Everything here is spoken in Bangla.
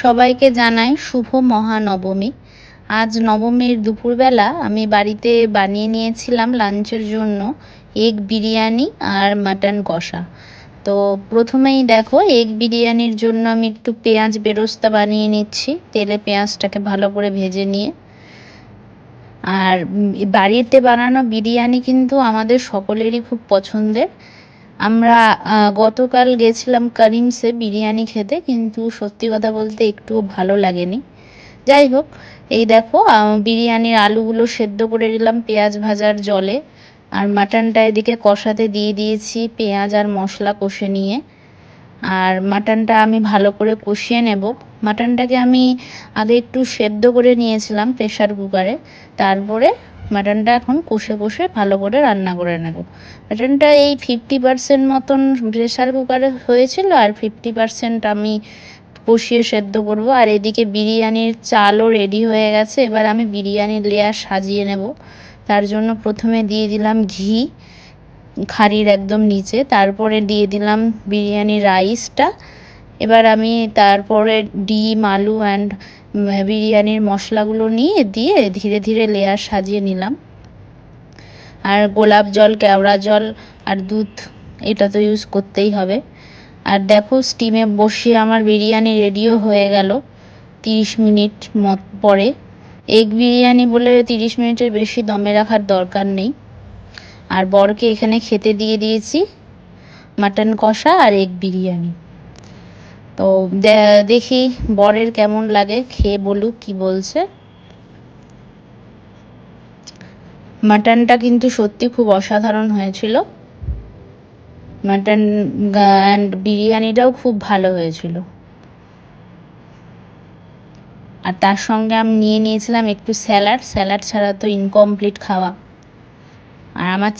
সবাইকে জানাই শুভ মহানবমী। আজ নবমীর দুপুরবেলা আমি বাড়িতে বানিয়ে নিয়েছিলাম লাঞ্চের জন্য এগ বিরিয়ানি আর মাটন কষা। তো প্রথমেই দেখো, এগ বিরিয়ানির জন্য আমি একটু পেঁয়াজ বেরোস্তা বানিয়ে নিচ্ছি, তেলে পেঁয়াজটাকে ভালো করে ভেজে নিয়ে। আর বাড়িতে বানানো বিরিয়ানি কিন্তু আমাদের সকলেরই খুব পছন্দের। আমরা গতকাল গেছিলাম করিমসে বিরিয়ানি খেতে, কিন্তু সত্যি কথা বলতে একটুও ভালো লাগেনি। যাই হোক, এই দেখো বিরিয়ানির আলুগুলো সেদ্ধ করে দিলাম পেঁয়াজ ভাজার জলে। আর মাটনটা এদিকে কষাতে দিয়ে দিয়েছি, পেঁয়াজ আর মশলা কষে নিয়ে। আর মাটনটা আমি ভালো করে কষিয়ে নেব। মাটনটাকে আমি আগে একটু সেদ্ধ করে নিয়েছিলাম প্রেশার কুকারে। তারপরে মাটনটা এখন কষে কষে ভালো করে রান্না করে নেব। মাটনটা এই ফিফটি পার্সেন্ট মতন প্রেশার কুকারে হয়েছিল আর ফিফটি পার্সেন্ট আমি কষিয়ে সেদ্ধ করব। আর এদিকে বিরিয়ানির চালও রেডি হয়ে গেছে। এবার আমি বিরিয়ানির লেয়ার সাজিয়ে নেব। তার জন্য প্রথমে দিয়ে দিলাম ঘি খাড়ির একদম নিচে। তারপরে দিয়ে দিলাম বিরিয়ানি রাইসটা এবার আমি তারপরে ডিম, আলু অ্যান্ড বিরিয়ানির মশলাগুলো নিয়ে দিয়ে ধীরে ধীরে লেয়ার সাজিয়ে নিলাম। আর গোলাপ জল, কেওড়া জল আর দুধ এটা তো ইউজ করতেই হবে। আর দেখো স্টিমে বসিয়ে আমার বিরিয়ানি রেডিও হয়ে গেল তিরিশ মিনিট মত পরে। এগ বিরিয়ানি বলে তিরিশ মিনিটের বেশি দমে রাখার দরকার নেই। আর বরকে এখানে খেতে দিয়ে দিয়েছি মাটন কষা আর এগ বিরিয়ানি। তো দেখি বরের কেমন লাগে, খেয়ে বলুক কি বলছে। মাটনটা কিন্তু সত্যি খুব অসাধারণ হয়েছিল। মাটন অ্যান্ড বিরিয়ানিটাও খুব ভালো হয়েছিল। আর তার সঙ্গে আমি নিয়ে নিয়েছিলাম একটু স্যালাড স্যালাড ছাড়া তো ইনকমপ্লিট খাওয়া। আর আমার